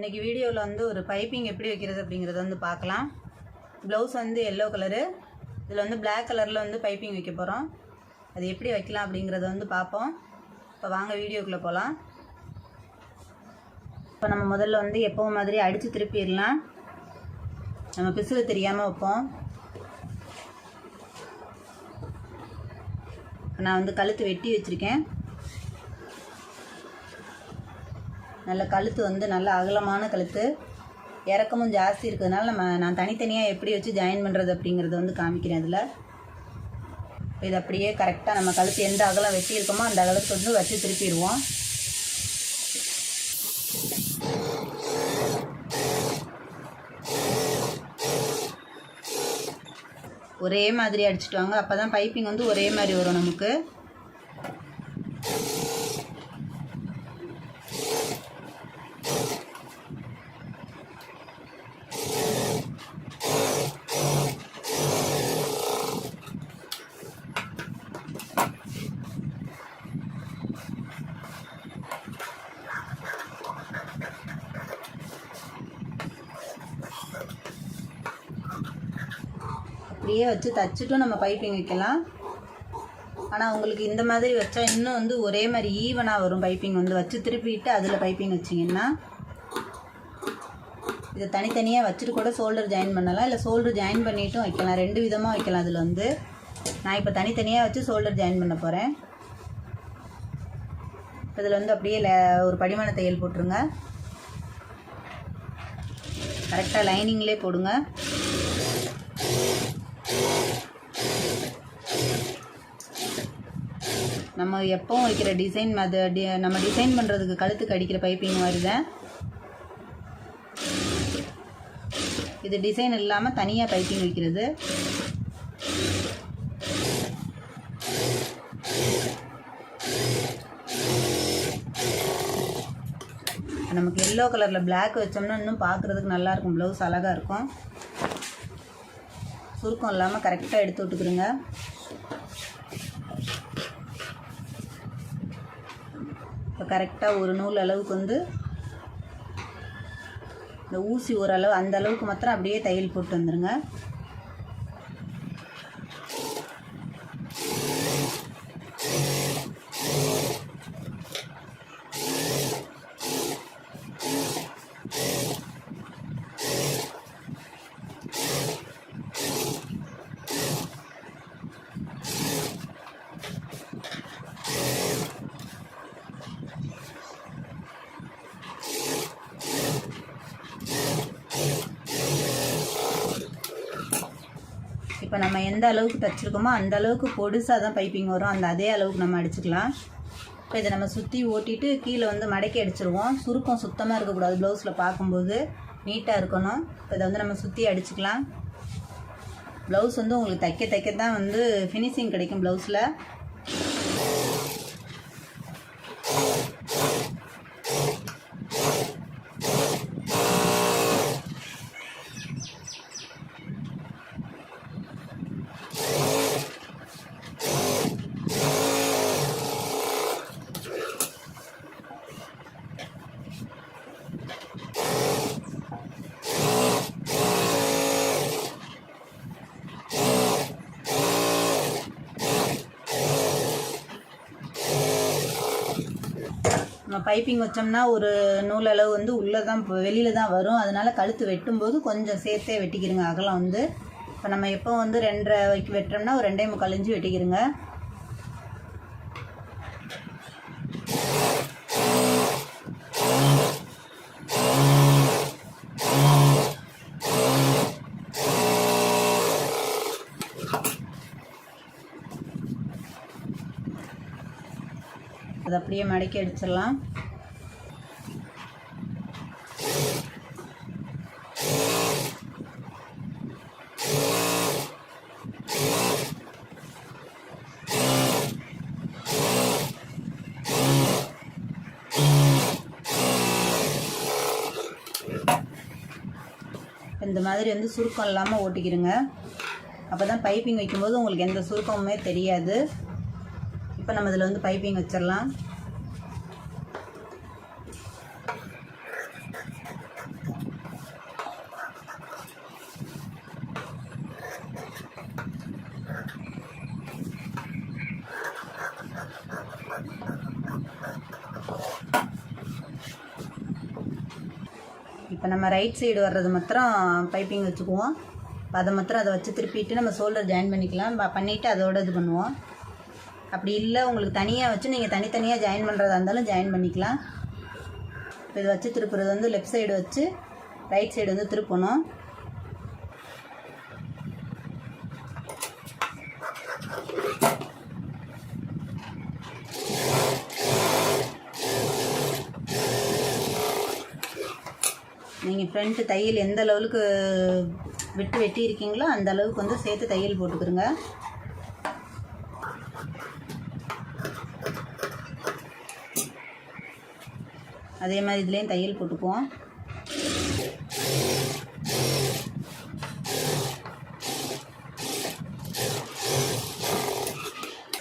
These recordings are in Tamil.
இன்றைக்கி வீடியோவில் வந்து ஒரு பைப்பிங் எப்படி வைக்கிறது அப்படிங்கிறத வந்து பார்க்கலாம். ப்ளவுஸ் வந்து எல்லோ கலரு இதில் வந்து பிளாக் கலரில் வந்து பைப்பிங் வைக்க போகிறோம் அது எப்படி வைக்கலாம் அப்படிங்கிறத வந்து பார்ப்போம். இப்போ வாங்க வீடியோக்குள்ளே போகலாம் இப்போ நம்ம முதல்ல வந்து எப்பவும் மாதிரி அடித்து திருப்பிடலாம். நம்ம பிசுறு தெரியாமல் வைப்போம். நான் வந்து கழுத்து வெட்டி வச்சுருக்கேன். நல்ல கழுத்து வந்து நல்ல அகலமான கழுத்து. இறக்கமும் ஜாஸ்தி இருக்கிறதுனால நம்ம நான் தனித்தனியாக எப்படி வச்சு ஜாயின் பண்ணுறது அப்படிங்கிறத வந்து காமிக்கிறேன் இதில் இது அப்படியே கரெக்டாக நம்ம கழுத்து எந்த அகலம் வெட்டியிருக்கோமோ அந்த அகலத்தை வந்து வச்சு திருப்பிடுவோம். ஒரே மாதிரி அடிச்சுட்டு வாங்க. அப்போ தான் பைப்பிங் வந்து ஒரே மாதிரி வரும் நமக்கு அப்படியே வச்சு தச்சுட்டும் நம்ம பைப்பிங் வைக்கலாம். ஆனால் உங்களுக்கு இந்த மாதிரி வச்சா இன்னும் வந்து ஒரே மாதிரி ஈவனாக வரும் பைப்பிங் வந்து. வச்சு திருப்பிட்டு அதில் பைப்பிங் வச்சிங்கன்னா. இதை தனித்தனியாக வச்சுட்டு கூட ஷோல்டர் ஜாயின் பண்ணலாம். இல்லை ஷோல்டர் ஜாயின் பண்ணிட்டும் வைக்கலாம். ரெண்டு விதமாக வைக்கலாம் அதில் வந்து. நான் இப்போ தனித்தனியாக வச்சு ஷோல்டர் ஜாயின் பண்ண போகிறேன் இதில் வந்து அப்படியே ஒரு படிமான தையல் போட்டுருங்க. கரெக்டாக லைனிங்லேயே போடுங்க. நம்ம எப்போவும் வைக்கிற டிசைன் அது டி நம்ம டிசைன் பண்ணுறதுக்கு கழுத்துக்கு அடிக்கிற பைப்பிங் வருது இது டிசைன் இல்லாமல் தனியாக பைப்பிங் வைக்கிறது. நமக்கு எல்லோ கலரில் பிளாக் வச்சோம்னா இன்னும் பார்க்குறதுக்கு நல்லாயிருக்கும் ப்ளவுஸ் அழகாக இருக்கும். சுருக்கம் இல்லாமல் கரெக்டாக எடுத்து விட்டுக்கிறோங்க கரெக்டாக ஒரு நூல் அளவுக்கு வந்து இந்த ஊசி ஓரளவு அந்த அளவுக்கு மாத்திரம் அப்படியே தையல் போட்டு வந்துடுங்க இப்போ நம்ம எந்த அளவுக்கு தைச்சிருக்கோமோ அந்த அளவுக்கு பொடுசாக தான் பைப்பிங் வரும். அந்த அதே அளவுக்கு நம்ம அடிச்சுக்கலாம். இப்போ இதை நம்ம சுற்றி ஓட்டிட்டு கீழே வந்து மடக்கி அடிச்சிருவோம். சுருக்கம் சுத்தமாக இருக்கக்கூடாது. ப்ளவுஸில் பார்க்கும்போது நீட்டாக இருக்கணும். இப்போ இதை வந்து நம்ம சுற்றி அடிச்சுக்கலாம். ப்ளவுஸ் வந்து உங்களுக்கு தைக்க தைக்க தான் வந்து ஃபினிஷிங் கிடைக்கும் ப்ளவுஸில் நம்ம பைப்பிங் வச்சோம்னா ஒரு நூலளவு வந்து உள்ளே தான் வெளியில் தான் வரும். அதனால் கழுத்து வெட்டும்போது கொஞ்சம் சேர்த்தே வெட்டிக்கிறங்க அகலம் வந்து. இப்போ நம்ம எப்போ வந்து ரெண்டரை வைக்க வெட்டுறோம்னா ஒரு ரெண்டே முக்கால் இன்ச்சு வெட்டிக்கிறங்க அப்படியே மடக்கி அடிச்சிடலாம். இந்த மாதிரி வந்து சுருக்கம் இல்லாமல் ஓட்டிக்கிடுங்க. அப்போ தான் பைப்பிங் வைக்கும்போது உங்களுக்கு எந்த சுருக்கமுமே தெரியாது. இப்போ நம்ம இதில் வந்து பைப்பிங் வச்சிடலாம். இப்போ நம்ம ரைட் சைடு வர்றது மாத்திரம் பைப்பிங் வச்சுக்குவோம். அதை மாத்திரம் அதை வச்சு திருப்பிட்டு நம்ம ஷோல்டர் ஜாயின் பண்ணிக்கலாம். ப- பண்ணிவிட்டு அதோட இது பண்ணுவோம். அப்படி இல்லை உங்களுக்கு தனியாக வச்சு நீங்கள் தனித்தனியாக ஜாயின் பண்ணுறதா இருந்தாலும் ஜாயின் பண்ணிக்கலாம். இப்போ இது வச்சு திருப்புறது வந்து லெஃப்ட் சைடு வச்சு ரைட் சைடு வந்து திருப்பணும். நீங்கள் ஃப்ரண்ட்டு தையல் எந்த அளவுக்கு விட்டு வெட்டி இருக்கீங்களோ அந்த அளவுக்கு வந்து சேர்த்து தையல் போட்டுக்கிறோங்க. அதே மாதிரி இதுலேயும் தையல் போட்டுக்குவோம்.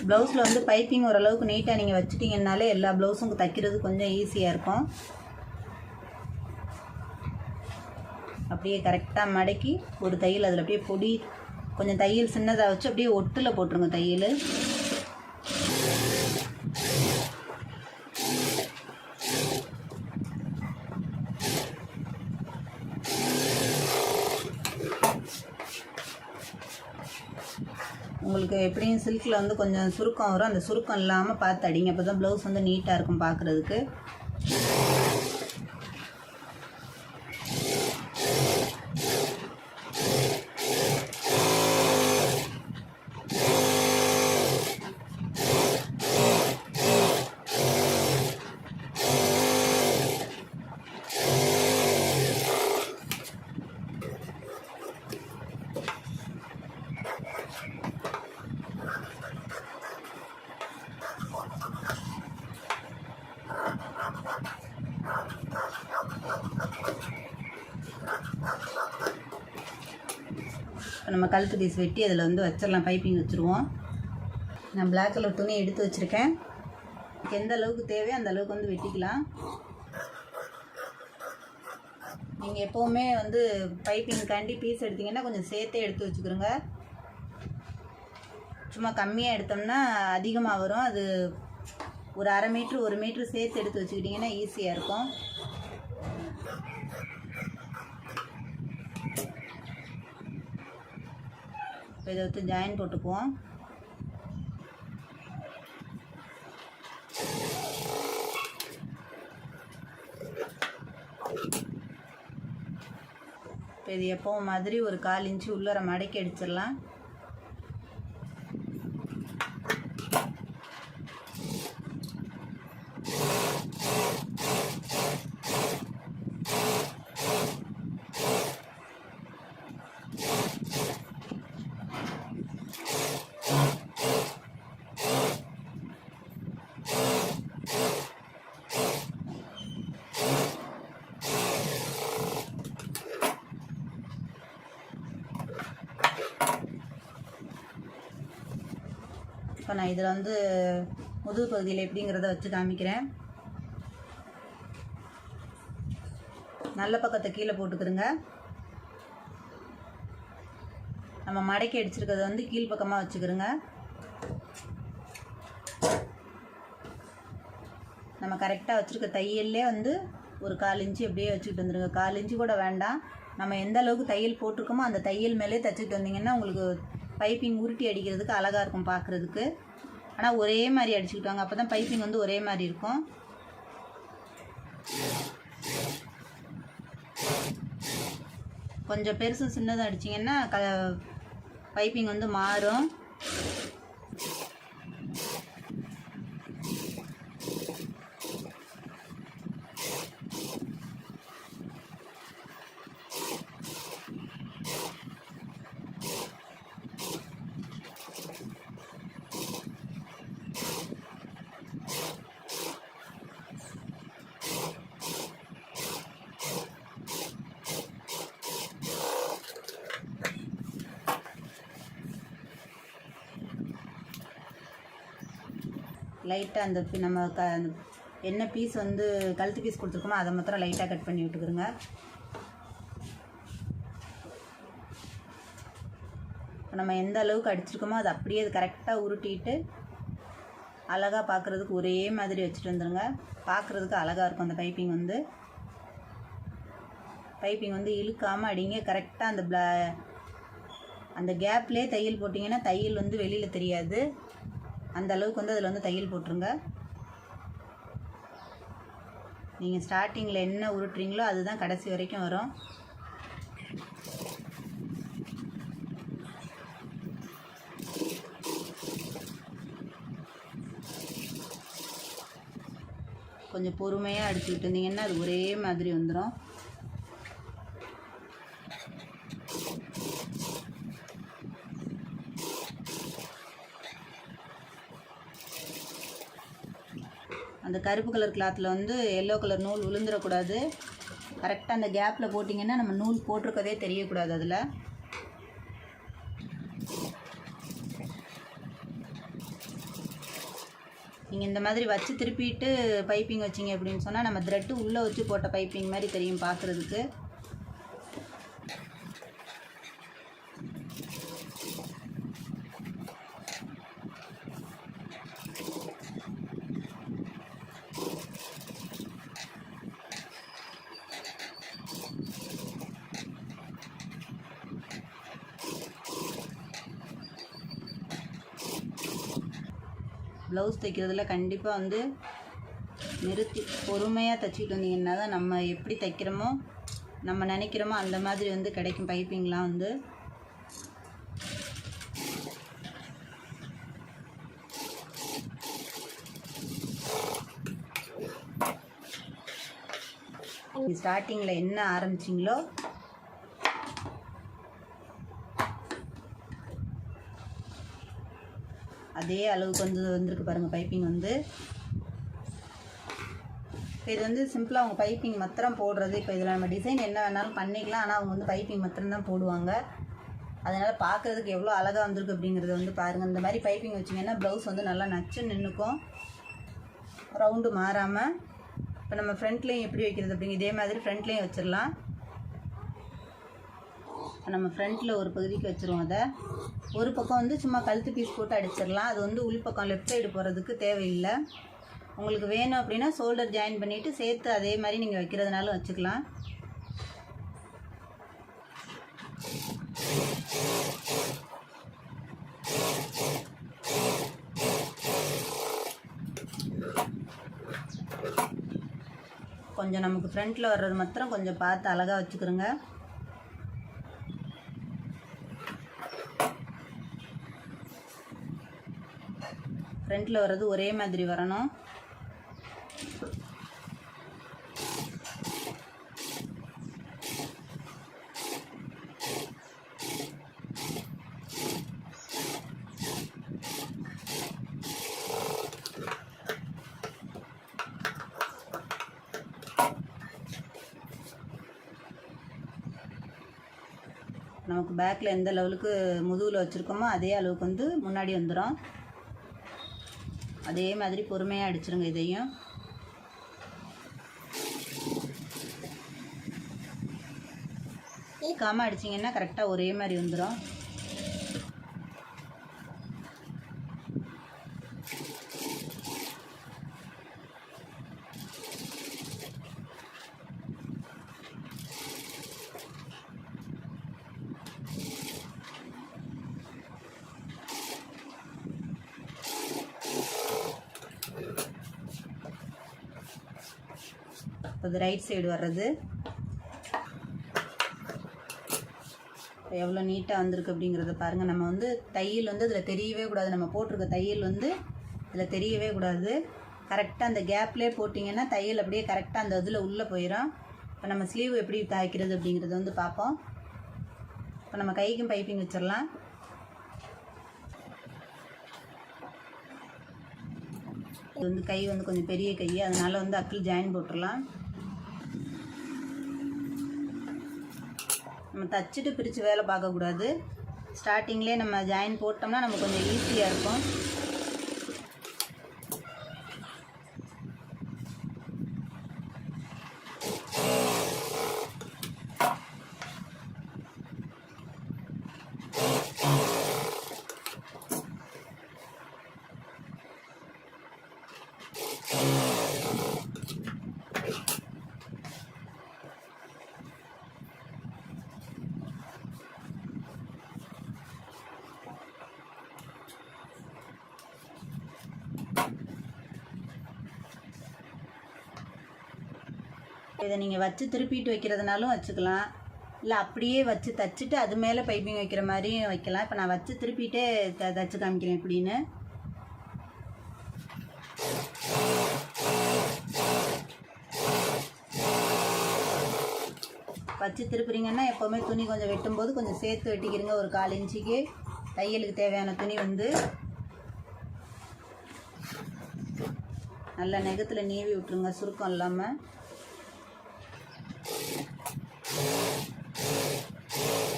ப்ளவுஸில் வந்து பைப்பிங் ஓரளவுக்கு நீட்டாக நீங்கள் வச்சுட்டிங்கனாலே எல்லா ப்ளவுஸும் தைக்கிறது கொஞ்சம் ஈஸியாக இருக்கும். அப்படியே கரெக்டாக மடக்கி ஒரு தையல் அதில் அப்படியே பொடி கொஞ்சம் தையல் சின்னதாக வச்சு அப்படியே ஒட்டில் போட்டுருங்க தையல். உங்களுக்கு எப்படியும் சில்கில் வந்து கொஞ்சம் சுருக்கம் வரும். அந்த சுருக்கம் இல்லாமல் பார்த்து அடிங்க. அப்போ தான் ப்ளவுஸ் வந்து நீட்டாக இருக்கும் பார்க்குறதுக்கு நம்ம கழுத்து பீஸ் வெட்டி அதில் வந்து வச்சிடலாம். பைப்பிங் வச்சுருவோம். நான் பிளாக் கலர் துணி எடுத்து வச்சுருக்கேன். எந்த அளவுக்கு தேவையோ அந்த அளவுக்கு வந்து வெட்டிக்கலாம். நீங்கள் எப்போவுமே வந்து பைப்பிங்காண்டி பீஸ் எடுத்தீங்கன்னா கொஞ்சம் சேர்த்தே எடுத்து வச்சுக்கிறோங்க சும்மா கம்மியாக எடுத்தோம்னா அதிகமாக வரும். அது ஒரு அரை மீட்ரு ஒரு மீட்ரு சேர்த்து எடுத்து வச்சுக்கிட்டிங்கன்னா ஈஸியாக இருக்கும். இப்போ இதை வச்சு ஜாயின் போட்டுக்குவோம். இப்போ இது எப்பவும் மாதிரி ஒரு கால் இன்ச்சு உள்ளர மடக்கி அடிச்சிடலாம். இப்போ நான் இதில் வந்து முதுகு பகுதியில் எப்படிங்கிறத வச்சு காமிக்கிறேன். நல்ல பக்கத்தை கீழே போட்டுக்கிறோங்க. நம்ம மடக்கி அடிச்சிருக்கிறத வந்து கீழ்ப்பக்கமாக வச்சுக்கிறோங்க. நம்ம கரெக்டாக வச்சுருக்க தையல்லே வந்து ஒரு கால் இன்ச்சு அப்படியே வச்சுக்கிட்டு வந்துருங்க. கால் இன்ச்சு கூட வேண்டாம். நம்ம எந்த அளவுக்கு தையல் போட்டிருக்கோமோ அந்த தையல் மேலே தைச்சிட்டு வந்தீங்கன்னா உங்களுக்கு பைப்பிங் உருட்டி அடிக்கிறதுக்கு அழகாக இருக்கும் பார்க்குறதுக்கு. ஆனால் ஒரே மாதிரி அடிச்சுக்கிட்டு வாங்க அப்போ தான் பைப்பிங் வந்து ஒரே மாதிரி இருக்கும். கொஞ்சம் பெருசு சின்னதாக அடிச்சிங்கன்னா க பைப்பிங் வந்து மாறும். லைட்டாக அந்த நம்ம க என்ன பீஸ் வந்து கழுத்து பீஸ் கொடுத்துருக்கோமோ அதை மாத்திரம் லைட்டாக கட் பண்ணி விட்டுக்கிறோங்க இப்போ நம்ம எந்த அளவுக்கு அடிச்சிருக்கோமோ அது அப்படியே அது கரெக்டாக உருட்டிட்டு அழகாக பார்க்குறதுக்கு ஒரே மாதிரி வச்சுட்டு வந்துடுங்க பார்க்குறதுக்கு அழகாக இருக்கும் அந்த பைப்பிங் வந்து. பைப்பிங் வந்து இழுக்காமல் அடிங்க. கரெக்டாக அந்த ப்ளா அந்த கேப்லேயே தையல் போட்டிங்கன்னா தையல் வந்து வெளியில் தெரியாது. அந்த அளவுக்கு வந்து அதில் வந்து தையல் போட்டுருங்க. நீங்கள் ஸ்டார்டிங்கில் என்ன உருட்டுறீங்களோ அதுதான் கடைசி வரைக்கும் வரும். கொஞ்சம் பொறுமையாக அடிச்சுக்கிட்டு இருந்தீங்கன்னா அது ஒரே மாதிரி வந்துடும் கருப்பு கலர் கிளாத்தில் வந்து எல்லோ கலர் நூல் விழுந்துடக்கூடாது கரெக்டாக அந்த கேப்பில் போட்டிங்கன்னா நம்ம நூல் போட்டிருக்கதே தெரியக்கூடாது அதில். நீங்கள் இந்த மாதிரி வச்சு திருப்பிட்டு பைப்பிங் வச்சிங்க அப்படின்னு சொன்னால் நம்ம த்ரெட்டு உள்ளே வச்சு போட்ட பைப்பிங் மாதிரி தெரியும் பார்க்குறதுக்கு ப்ளவுஸ் தைக்கிறதுல கண்டிப்பாக வந்து நிறுத்தி பொறுமையாக தைச்சிக்கிட்டு வந்தீங்கன்னா தான் நம்ம எப்படி தைக்கிறோமோ நம்ம நினைக்கிறோமோ அந்த மாதிரி வந்து கிடைக்கும் பைப்பிங்லாம் வந்து. ஸ்டார்டிங்கில் என்ன ஆரம்பிச்சிங்களோ அதே அளவுக்கு வந்து வந்திருக்கு பாருங்கள் பைப்பிங் வந்து. இப்போ இது வந்து சிம்பிளாக அவங்க பைப்பிங் மாத்திரம் போடுறது. இப்போ இதில் நம்ம டிசைன் என்ன வேணாலும் பண்ணிக்கலாம். ஆனால் அவங்க வந்து பைப்பிங் மாத்திரம் தான் போடுவாங்க. அதனால் பார்க்குறதுக்கு எவ்வளோ அழகாக வந்திருக்கு அப்படிங்கிறத வந்து பாருங்கள் இந்த மாதிரி பைப்பிங் வச்சிங்கன்னா ப்ளவுஸ் வந்து நல்லா நச்சு நின்றுக்கும் ரவுண்டு மாறாமல் இப்போ நம்ம ஃப்ரண்ட்லேயும் எப்படி வைக்கிறது அப்படிங்க இதே மாதிரி ஃப்ரண்ட்லேயும் வச்சிடலாம். நம்ம ஃப்ரண்ட்டில் ஒரு பகுதிக்கு வச்சுருவோம் அதை. ஒரு பக்கம் வந்து சும்மா கழுத்து பீஸ் போட்டு அடிச்சிடலாம். அது வந்து உள் பக்கம் லெஃப்ட் சைடு போகிறதுக்கு தேவையில்லை. உங்களுக்கு வேணும் அப்படின்னா ஷோல்டர் ஜாயின் பண்ணிவிட்டு சேர்த்து அதே மாதிரி நீங்கள் வைக்கிறதுனாலும் வச்சுக்கலாம். கொஞ்சம் நமக்கு ஃப்ரண்ட்டில் வர்றது மாத்திரம் கொஞ்சம் பார்த்து அழகாக வச்சுக்கிறோங்க. ஃப்ரண்ட்டில் வர்றது ஒரே மாதிரி வரணும். நமக்கு பேக்கில் எந்த லெவலுக்கு முதுகில் வச்சுருக்கோமோ அதே அளவுக்கு வந்து முன்னாடி வந்துடும் அதே மாதிரி பொறுமையாக அடிச்சிருங்க இதையும். காம அடிச்சிங்கன்னா கரெக்டாக ஒரே மாதிரி வந்துடும் இப்போ ரைட் சைடு வர்றது. எவ்வளோ நீட்டாக வந்திருக்கு அப்படிங்கிறத பாருங்கள் நம்ம வந்து தையல் வந்து அதில் தெரியவே கூடாது. நம்ம போட்டிருக்க தையல் வந்து இதில் தெரியவே கூடாது. கரெக்டாக அந்த கேப்லேயே போட்டிங்கன்னா தையல் அப்படியே கரெக்டாக அந்த இதில் உள்ளே போயிடும் இப்போ நம்ம ஸ்லீவ் எப்படி தாய்க்கிறது அப்படிங்கிறத வந்து பார்ப்போம். இப்போ நம்ம கைக்கும் பைப்பிங் வச்சிடலாம். இது வந்து கை வந்து கொஞ்சம் பெரிய கை. அதனால் வந்து அக்கில் ஜாயின் போட்டுடலாம். நம்ம தச்சுட்டு பிரித்து வேலை பார்க்கக்கூடாது. ஸ்டார்டிங்லேயே நம்ம ஜாயின் போட்டோம்னா நமக்கு கொஞ்சம் ஈஸியாக இருக்கும். இதை நீங்கள் வச்சு திருப்பிட்டு வைக்கிறதுனாலும் வச்சுக்கலாம். இல்லை அப்படியே வச்சு தச்சுட்டு அது மேலே பைப்பிங் வைக்கிற மாதிரியும் வைக்கலாம். இப்போ நான் வச்சு திருப்பிட்டே த தச்சு காமிக்கிறேன் எப்படின்னு. வச்சு திருப்புறீங்கன்னா எப்போவுமே துணி கொஞ்சம் வெட்டும்போது கொஞ்சம் சேர்த்து வெட்டிக்கிறீங்க ஒரு கால் இன்ச்சுக்கு. தையலுக்கு தேவையான துணி வந்து நல்லா நெகத்தில் நீவி விட்டுருங்க சுருக்கம் இல்லாமல் Thank you.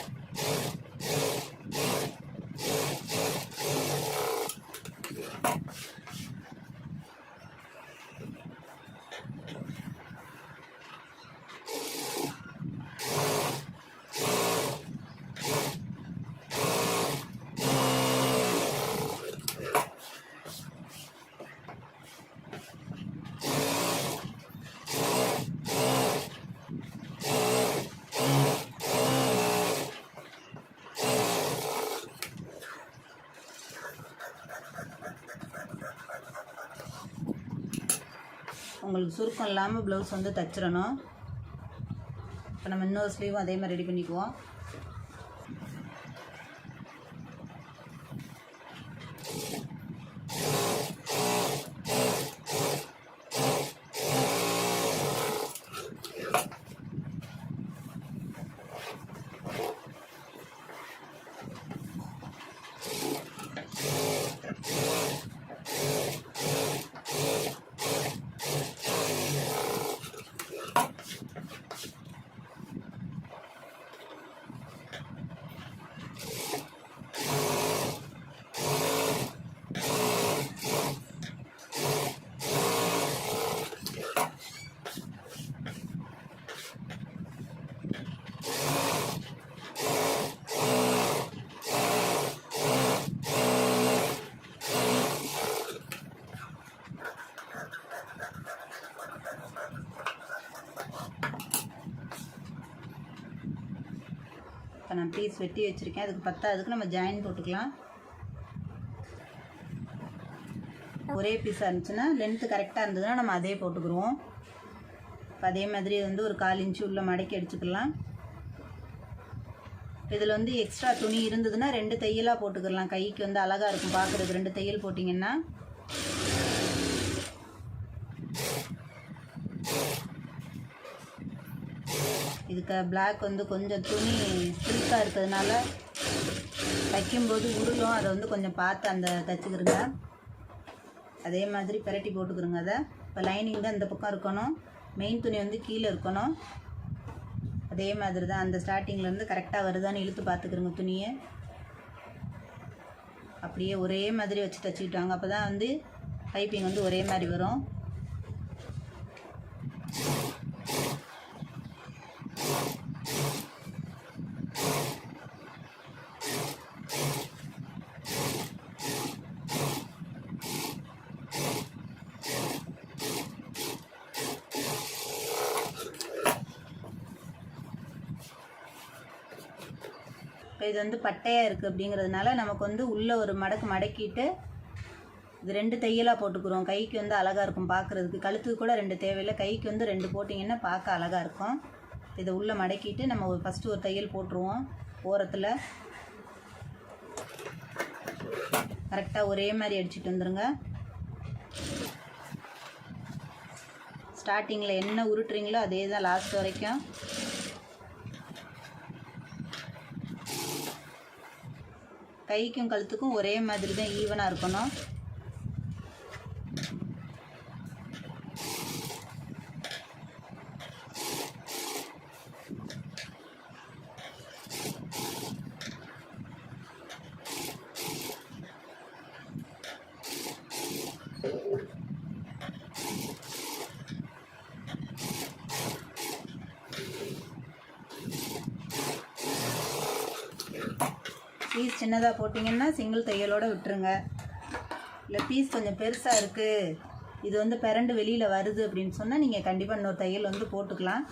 உங்களுக்கு சுருக்கம் இல்லாமல் ப்ளவுஸ் வந்து தைச்சிடணும். இப்போ நம்ம இன்னொரு ஸ்லீவும் அதே மாதிரி ரெடி பண்ணிக்குவோம். பீஸ் வெட்டி வச்சுருக்கேன். அதுக்கு பத்தாவதுக்கு நம்ம ஜாயின் போட்டுக்கலாம். ஒரே பீஸாக இருந்துச்சுன்னா லென்த்து கரெக்டாக இருந்ததுன்னா நம்ம அதே போட்டுக்குருவோம். இப்போ அதே மாதிரி வந்து ஒரு கால் இன்ச்சு உள்ள மடக்கி அடிச்சுக்கலாம். இதில் வந்து எக்ஸ்ட்ரா துணி இருந்ததுன்னா ரெண்டு தையலாக போட்டுக்கலாம் கைக்கு வந்து அழகாக இருக்கும். பார்க்குறதுக்கு ரெண்டு தையல் போட்டிங்கன்னா இதுக்கு பிளாக் வந்து கொஞ்சம் துணி சில்காக இருக்கிறதுனால தைக்கும்போது உருளும். அதை வந்து கொஞ்சம் பார்த்து அந்த தைச்சிக்கிறங்க அதே மாதிரி பிரட்டி போட்டுக்கிறோங்க அதை. இப்போ லைனிங் தான் இந்த பக்கம் இருக்கணும். மெயின் துணி வந்து கீழே இருக்கணும். அதே மாதிரி தான் அந்த ஸ்டார்டிங்லேருந்து கரெக்டாக வருதான்னு இழுத்து பார்த்துக்கிறோங்க துணியை. அப்படியே ஒரே மாதிரி வச்சு தைச்சிக்கிட்டாங்க அப்போ தான் வந்து பைப்பிங் வந்து ஒரே மாதிரி வரும். இது வந்து பட்டையாக இருக்குது அப்படிங்கிறதுனால நமக்கு வந்து உள்ளே ஒரு மடக்கு மடக்கிட்டு இது ரெண்டு தையலாக போட்டுக்கிறோம். கைக்கு வந்து அழகாக இருக்கும் பார்க்குறதுக்கு கழுத்துக்கு கூட ரெண்டு தேவையில்லை. கைக்கு வந்து ரெண்டு போட்டிங்கன்னா பார்க்க அழகாக இருக்கும். இதை உள்ளே மடக்கிட்டு நம்ம ஒரு ஃபஸ்ட்டு ஒரு தையல் போட்டுருவோம். ஓரத்தில் கரெக்டாக ஒரே மாதிரி அடிச்சுட்டு வந்துடுங்க ஸ்டார்டிங்கில் என்ன உருட்டுறீங்களோ அதே தான் லாஸ்ட் வரைக்கும். கைக்கும் கழுத்துக்கும் ஒரே மாதிரி தான் ஈவனாக இருக்கணும். பீஸ் சின்னதாக போட்டிங்கன்னா சிங்கிள் தையலோடு விட்டுருங்க. இல்லை பீஸ் கொஞ்சம் பெருசாக இருக்குது இது வந்து பிறண்டு வெளியில் வருது அப்படின்னு சொன்னால் நீங்கள் கண்டிப்பாக இன்னொரு தையல் வந்து போட்டுக்கலாம்.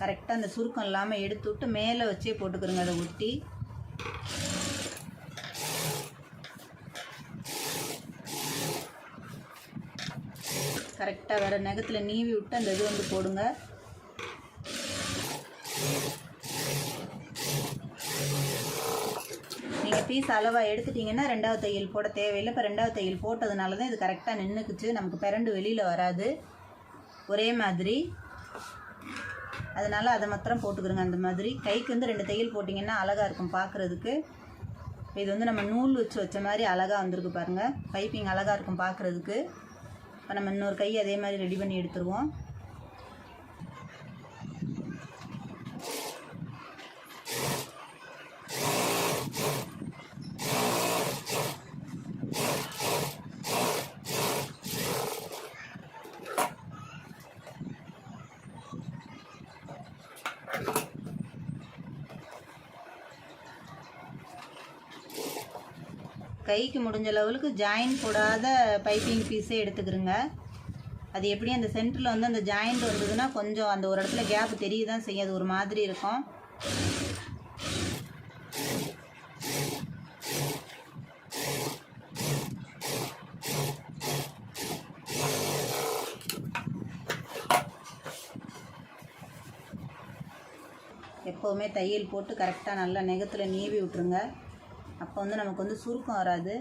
கரெக்டாக அந்த சுருக்கம் இல்லாமல் எடுத்து விட்டு மேலே வச்சே போட்டுக்கிறோங்க அதை ஒட்டி. கரெக்டாக வர நகத்தில் நீவி விட்டு அந்த இது வந்து போடுங்க. பீஸ் அளவாக எடுத்துட்டிங்கன்னா ரெண்டாவது தையல் போட தேவையில்லை. இப்போ ரெண்டாவது தையல் போட்டதுனால தான் இது கரெக்டாக நின்றுக்குச்சு நமக்கு பிறண்டு வெளியில் வராது. ஒரே மாதிரி. அதனால் அதை மாத்திரம் போட்டுக்கிறோங்க அந்த மாதிரி. கைக்கு வந்து ரெண்டு தையல் போட்டிங்கன்னா அழகாக இருக்கும் பார்க்குறதுக்கு இது வந்து நம்ம நூல் வச்சு வச்ச மாதிரி அழகாக வந்திருக்கு பாருங்கள் பைப்பிங் அழகாக இருக்கும் பார்க்குறதுக்கு இப்போ நம்ம இன்னொரு கை அதே மாதிரி ரெடி பண்ணி எடுத்துருவோம். கைக்கு முடிஞ்ச லெவலுக்கு ஜாயின் போடாத பைப்பிங் பீஸே எடுத்துக்கிறோங்க அது எப்படி அந்த சென்டரில் வந்து அந்த ஜாயிண்ட் வந்ததுன்னா கொஞ்சம் அந்த ஒரு இடத்துல கேப் தெரிய தான் செய்யும். அது ஒரு மாதிரி இருக்கும். எப்போவுமே தையல் போட்டு கரெக்டாக நல்லா நெகத்தில் நீவி விட்ருங்க அப்போ வந்து நமக்கு வந்து சுருக்கம் வராது.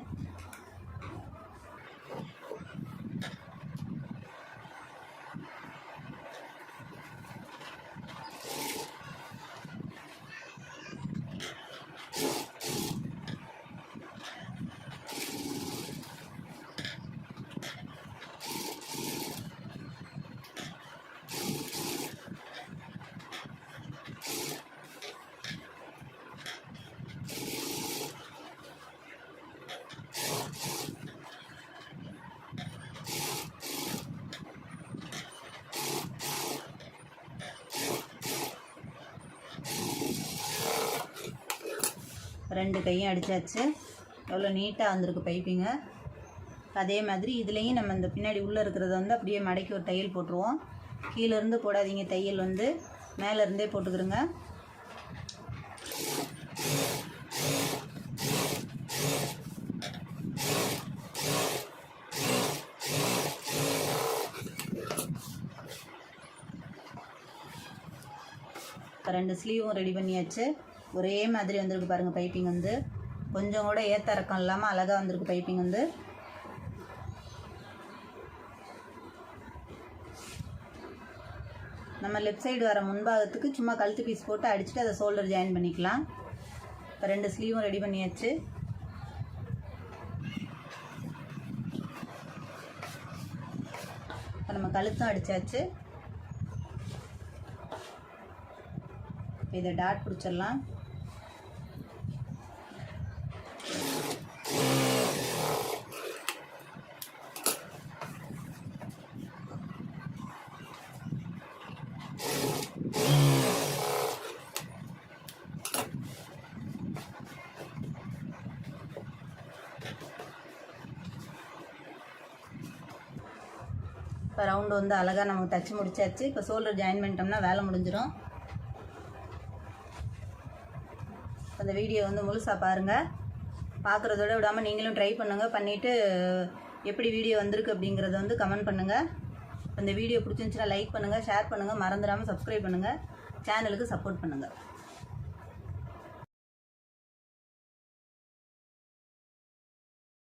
ரெண்டு கையும் அடித்தாச்சு எவ்வளோ நீட்டாக வந்திருக்கு பைப்பிங்க அதே மாதிரி இதுலேயும் நம்ம இந்த பின்னாடி உள்ளே இருக்கிறத வந்து அப்படியே மடக்கி ஒரு தையல் போட்டுருவோம். கீழேருந்து போடாதீங்க தையல் வந்து. மேலேருந்தே போட்டுக்கிறோங்க ரெண்டு ஸ்லீவும் ரெடி பண்ணியாச்சு. ஒரே மாதிரி வந்திருக்கு பாருங்கள் பைப்பிங் வந்து. கொஞ்சம் கூட ஏத்த இறக்கம் இல்லாமல் அழகாக வந்திருக்கு பைப்பிங் வந்து. நம்ம லெஃப்ட் சைடு வர முன்பாகத்துக்கு சும்மா கழுத்து பீஸ் போட்டு அடிச்சுட்டு அதை ஷோல்டர் ஜாயின் பண்ணிக்கலாம். இப்போ ரெண்டு ஸ்லீவும் ரெடி பண்ணியாச்சு. இப்போ நம்ம கழுத்தும் அடித்தாச்சு இதை டாட் பிடிச்சிடலாம். இப்போ ரவுண்டு வந்து அழகாக நமக்கு தச்சு முடிச்சாச்சு. இப்போ ஷோல்டர் ஜாயின் பண்ணிட்டோம்னா வேலை முடிஞ்சிடும் அந்த வீடியோ வந்து முழுசாக பாருங்கள் பார்க்குறதோட விடாமல் நீங்களும் ட்ரை பண்ணுங்கள் பண்ணிவிட்டு எப்படி வீடியோ வந்திருக்கு அப்படிங்கிறத வந்து கமெண்ட் பண்ணுங்கள் இந்த வீடியோ பிடிச்சிருந்துச்சுன்னா லைக் பண்ணுங்கள் ஷேர் பண்ணுங்கள் மறந்துடாமல் சப்ஸ்கிரைப் பண்ணுங்கள் சேனலுக்கு சப்போர்ட் பண்ணுங்கள்